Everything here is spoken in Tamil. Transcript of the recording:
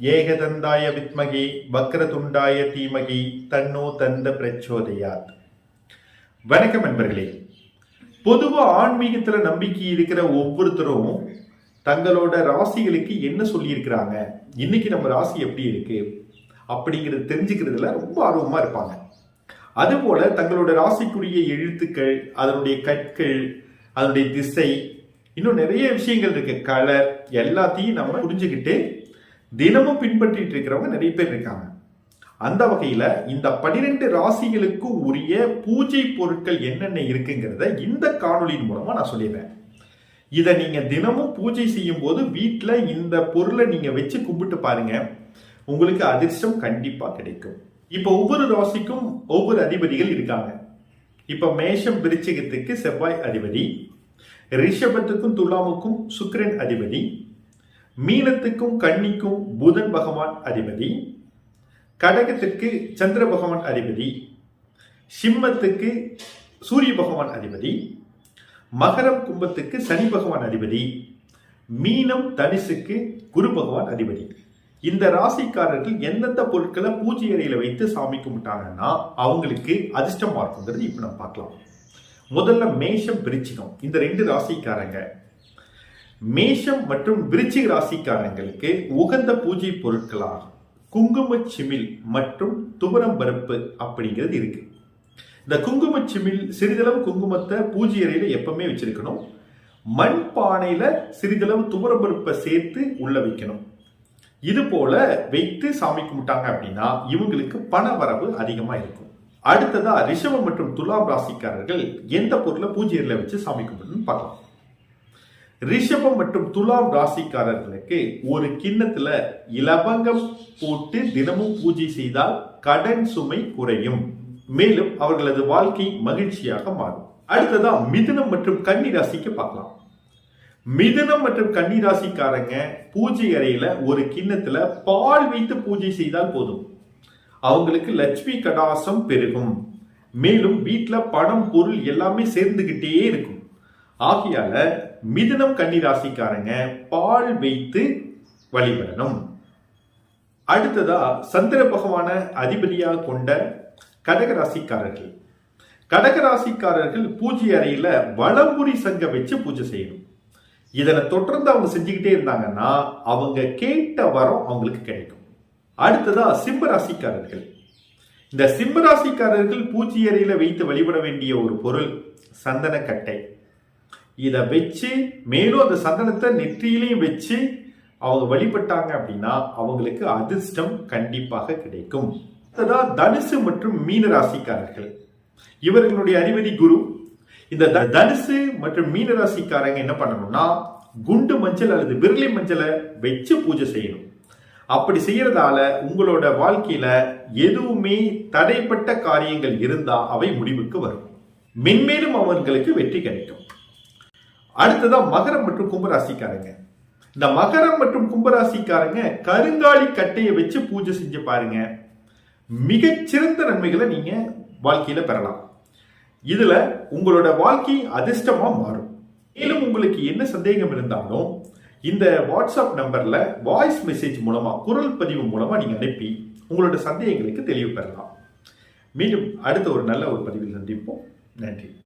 ஏகதந்தாய வித்மகி வக்ரதுண்டாய தீமகி தன்னோ தந்த பிரச்சோதயாத். வணக்கம் நண்பர்களே. பொதுவா ஆன்மீகத்துல நம்பிக்கை இருக்கிற ஒவ்வொருத்தரும் தங்களோட ராசிகளுக்கு என்ன சொல்லியிருக்கிறாங்க? இன்னைக்கு நம்ம ராசி எப்படி இருக்கு? அப்படிங்கிறது தெரிஞ்சுக்கிறதுல ரொம்ப ஆர்வமா இருப்பாங்க. அதுபோல தங்களோட ராசிக்குரிய எழுத்துக்கள் அதனுடைய கற்கள் அதனுடைய திசை இன்னும் நிறைய விஷயங்கள் இருக்கு. கலர் எல்லாத்தையும் நம்ம புரிஞ்சுக்கிட்டு தினமும் பின்பற்றிட்டு இருக்கிறவங்க நிறைய பேர் இருக்காங்க. அந்த வகையில இந்த பனிரெண்டு ராசிகளுக்கும் உரிய பூஜை பொருட்கள் என்னென்ன இருக்குங்கிறத இந்த காணொளியின் மூலமா நான் சொல்லிடுறேன். இதை நீங்க தினமும் பூஜை செய்யும் போது வீட்டில் இந்த பொருளை நீங்க வச்சு கும்பிட்டு பாருங்க. உங்களுக்கு அதிர்ஷ்டம் கண்டிப்பா கிடைக்கும். இப்போ ஒவ்வொரு ராசிக்கும் ஒவ்வொரு அதிபதிகள் இருக்காங்க. இப்ப மேஷம் விருச்சிகத்துக்கு செவ்வாய் அதிபதி ரிஷபத்துக்கும் துலாமுக்கும் சுக்கிரன் அதிபதி. மீனத்துக்கும் கன்னிக்கும் புதன் பகவான் அதிபதி. கடகத்திற்கு சந்திர பகவான் அதிபதி. சிம்மத்துக்கு சூரிய பகவான் அதிபதி. மகரம் கும்பத்துக்கு சனி பகவான் அதிபதி. மீனம் தனுசுக்கு குரு பகவான் அதிபதி. இந்த ராசிக்காரர்கள் எந்தெந்த பொருட்களை பூஜை அறையில் வைத்து சாமி கும்பிட்டாங்கன்னா அவங்களுக்கு அதிர்ஷ்டமா இருக்குங்கிறது இப்போ நம்ம பார்க்கலாம். முதல்ல மேஷம் விருச்சிகம். இந்த ரெண்டு ராசிக்காரங்க. மேஷம் மற்றும் விருச்சிக ராசிக்காரங்களுக்கு உகந்த பூஜை பொருட்களாக குங்கும சிமிழ் மற்றும் துவரம் பருப்பு அப்படிங்கிறது இருக்கு. இந்த குங்கும சிமிழ் சிறிதளவு குங்குமத்தை பூஜை அறையில எப்பவுமே வச்சிருக்கணும். மண் பானையில சிறிதளவு துவரம் பருப்பை சேர்த்து உள்ள வைக்கணும். இது போல வைத்து சாமி கும்பிட்டாங்க அப்படின்னா இவங்களுக்கு பண வரவு அதிகமா இருக்கும். அடுத்ததா ரிஷபம் மற்றும் துலாம் ராசிக்காரர்கள் எந்த பொருளை பூஜை வச்சு சாமி கும்பிடணும்னு பார்க்கலாம். ரிஷபம் மற்றும் துலாம் ராசிக்காரர்களுக்கு ஒரு கிண்ணத்துல இலவங்கம் போட்டு தினமும் பூஜை செய்தால் கடன் சுமை குறையும். மேலும் அவர்களது வாழ்க்கை மகிழ்ச்சியாக மாறும். அடுத்ததா மிதுனம் மற்றும் கன்னி ராசிக்கு பார்க்கலாம். மிதுனம் மற்றும் கன்னி ராசிக்காரங்க பூஜை அறையில ஒரு கிண்ணத்துல பால் வைத்து பூஜை செய்தால் போதும். அவங்களுக்கு லட்சுமி கடாசம் பெருகும். மேலும் வீட்டில் பணம் பொருள் எல்லாமே சேர்ந்துக்கிட்டே இருக்கும். ஆகையால மிதுனம் கன்னிராசிக்காரங்க பால் வைத்து வழிபடணும். அடுத்ததா சந்திர பகவான அதிபதியாக கொண்ட கடகராசிக்காரர்கள். கடகராசிக்காரர்கள் பூஜை அறையில வளம்புரி சங்கம் வச்சு பூஜை செய்யணும். இதனை தொடர்ந்து அவங்க செஞ்சுக்கிட்டே இருந்தாங்கன்னா அவங்க கேட்ட வரம் அவங்களுக்கு கிடைக்கும். அடுத்ததா சிம்மராசிக்காரர்கள் இந்த சிம்மராசிக்காரர்கள் பூஜை அறையில வைத்து வழிபட வேண்டிய ஒரு பொருள் சந்தனக்கட்டை இதை வச்சு மேலும் அந்த சந்தனத்தை நெற்றியிலையும் வச்சு அவங்க வழிபட்டாங்க அப்படின்னா அவங்களுக்கு அதிர்ஷ்டம் கண்டிப்பாக கிடைக்கும். அடுத்ததா தனுசு மற்றும் மீன ராசிக்காரர்கள். இவர்களுடைய அதிபதி குரு. இந்த த- தனுசு மற்றும் மீன ராசிக்காரங்க என்ன பண்ணணும்னா குண்டு மஞ்சள் அல்லது விரலி மஞ்சளை வச்சு பூஜை செய்யணும். அப்படி செய்யறதால உங்களோட வாழ்க்கையில எதுவுமே தடைப்பட்ட காரியங்கள் இருந்தா அவை முடிவுக்கு வரும். மென்மேலும் அவர்களுக்கு வெற்றி கிடைக்கும். அடுத்ததா மகரம் மற்றும் கும்பராசிக்காரங்க. இந்த மகரம் மற்றும் கும்பராசிக்காரங்க கருங்காலி கட்டையை வச்சு பூஜை செஞ்சு பாருங்க. மிகச்சிறந்த நன்மைகளை நீங்க வாழ்க்கையில பெறலாம். இதுல உங்களோட வாழ்க்கை அதிர்ஷ்டமா மாறும். மேலும் உங்களுக்கு என்ன சந்தேகம் இருந்தாலும் இந்த வாட்ஸ்அப் நம்பர்ல வாய்ஸ் மெசேஜ் மூலமா குரல் பதிவு மூலமா நீங்க அனுப்பி உங்களோட சந்தேகங்களுக்கு தெளிவு பெறலாம். மீண்டும் அடுத்த ஒரு நல்ல ஒரு பதிவில் சந்திப்போம். நன்றி.